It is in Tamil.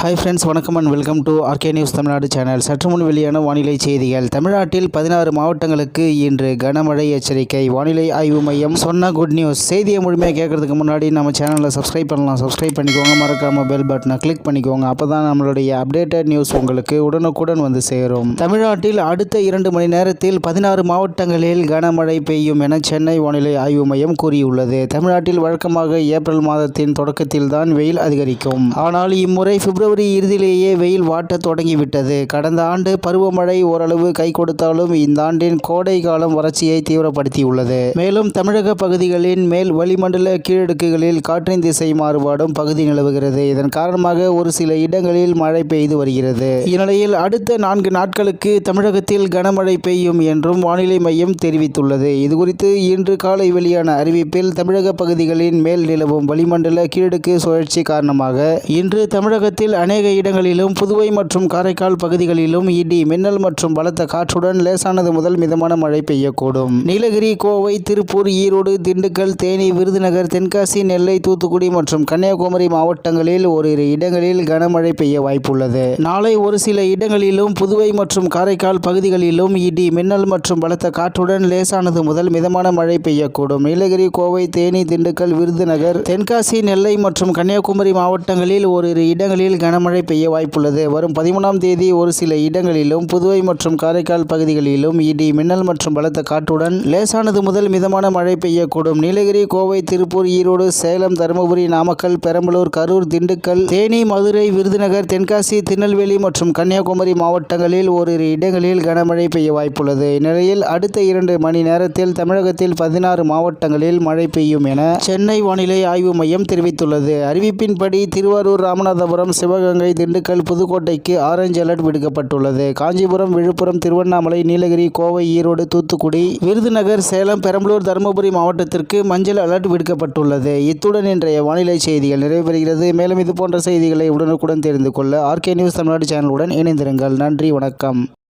ஹாய் ஃப்ரெண்ட்ஸ் வணக்கம் and welcome to RK news Tamil Nadu channel சற்று முன் வெளியான வானிலை செய்திகள். தமிழ்நாட்டில் பதினாறு மாவட்டங்களுக்கு இன்று கனமழை எச்சரிக்கை. வானிலை ஆய்வு மையம் சொன்ன குட் நியூஸ் செய்தியை முழுமையாக கேட்கறதுக்கு முன்னாடி நம்ம சேனலை சப்ஸ்கிரைப் பண்ணலாம். சப்ஸ்கிரைப் பண்ணிக்கோங்க. மறக்காம பெல் பட்டனை கிளிக் பண்ணிக்கோங்க. அப்போ தான் நம்மளுடைய அப்டேட்டட் நியூஸ் உங்களுக்கு உடனுக்குடன் வந்து சேரும். தமிழ்நாட்டில் அடுத்த இரண்டு மணி நேரத்தில் பதினாறு மாவட்டங்களில் கனமழை பெய்யும் என சென்னை வானிலை ஆய்வு மையம் கூறியுள்ளது. தமிழ்நாட்டில் வழக்கமாக ஏப்ரல் மாதத்தின் தொடக்கத்தில் தான் வெயில் அதிகரிக்கும். ஆனால் இம்முறை பிப்ரவரி இறுதியிலேயே வெயில் வாட்டத் தொடங்கிவிட்டது. கடந்த ஆண்டு பருவமழை ஓரளவு கை கொடுத்தாலும் இந்த ஆண்டின் கோடை காலம் வறட்சியை தீவிரப்படுத்தியுள்ளது. மேலும் தமிழக பகுதிகளின் மேல் வளிமண்டல கீழடுக்குகளில் காற்றின் திசை மாறுபாடும் பகுதி நிலவுகிறது. இதன் காரணமாக ஒரு சில இடங்களில் மழை பெய்து வருகிறது. இந்நிலையில் அடுத்த நான்கு நாட்களுக்கு தமிழகத்தில் கனமழை பெய்யும் என்றும் வானிலை மையம் தெரிவித்துள்ளது. இதுகுறித்து இன்று காலை வெளியான அறிவிப்பில் தமிழக பகுதிகளின் மேல் நிலவும் வளிமண்டல கீழடுக்கு சுழற்சி காரணமாக இன்று தமிழகத்தில் அநேக இடங்களிலும் புதுவை மற்றும் காரைக்கால் பகுதிகளிலும் இடி மின்னல் மற்றும் பலத்த காற்றுடன் லேசானது முதல் மிதமான மழை பெய்யக்கூடும். நீலகிரி கோவை திருப்பூர் ஈரோடு திண்டுக்கல் தேனி விருதுநகர் தென்காசி நெல்லை தூத்துக்குடி மற்றும் கன்னியாகுமரி மாவட்டங்களில் ஓரிரு இடங்களில் கனமழை பெய்ய வாய்ப்புள்ளது. நாளை ஒரு சில இடங்களிலும் புதுவை மற்றும் காரைக்கால் பகுதிகளிலும் இடி மின்னல் மற்றும் பலத்த காற்றுடன் லேசானது முதல் மிதமான மழை பெய்யக்கூடும். நீலகிரி கோவை தேனி திண்டுக்கல் விருதுநகர் தென்காசி நெல்லை மற்றும் கன்னியாகுமரி மாவட்டங்களில் ஓரிரு இடங்களில் கனமழை பெய்ய வாய்ப்புள்ளது. வரும் பதிமூணாம் தேதி ஒரு சில இடங்களிலும் புதுவை மற்றும் காரைக்கால் பகுதிகளிலும் இடி மின்னல் மற்றும் பலத்த காற்றுடன் லேசானது முதல் மிதமான மழை பெய்யக்கூடும். நீலகிரி கோவை திருப்பூர் ஈரோடு சேலம் தருமபுரி நாமக்கல் பெரம்பலூர் கரூர் திண்டுக்கல் தேனி மதுரை விருதுநகர் தென்காசி திருநெல்வேலி மற்றும் கன்னியாகுமரி மாவட்டங்களில் ஓரிரு இடங்களில் கனமழை பெய்ய வாய்ப்புள்ளது. இந்நிலையில் அடுத்த இரண்டு மணி நேரத்தில் தமிழகத்தில் பதினாறு மாவட்டங்களில் மழை பெய்யும் என சென்னை வானிலை ஆய்வு மையம் தெரிவித்துள்ளது. அறிவிப்பின்படி திருவாரூர் ராமநாதபுரம் சிவகங்கை திண்டுக்கல் புதுக்கோட்டைக்கு ஆரஞ்சு அலர்ட் விடுக்கப்பட்டுள்ளது. காஞ்சிபுரம் விழுப்புரம் திருவண்ணாமலை நீலகிரி கோவை ஈரோடு தூத்துக்குடி விருதுநகர் சேலம் பெரம்பலூர் தருமபுரி மாவட்டத்திற்கு மஞ்சள் அலர்ட் விடுக்கப்பட்டுள்ளது. இத்துடன் இன்றைய வானிலை செய்திகள் நிறைவு பெறுகிறது மேலும் இது போன்ற செய்திகளை உடனுக்குடன் தெரிந்து கொள்ள ஆர்கே நியூஸ் தமிழ்நாடு சேனலுடன் இணைந்திருங்கள். நன்றி வணக்கம்.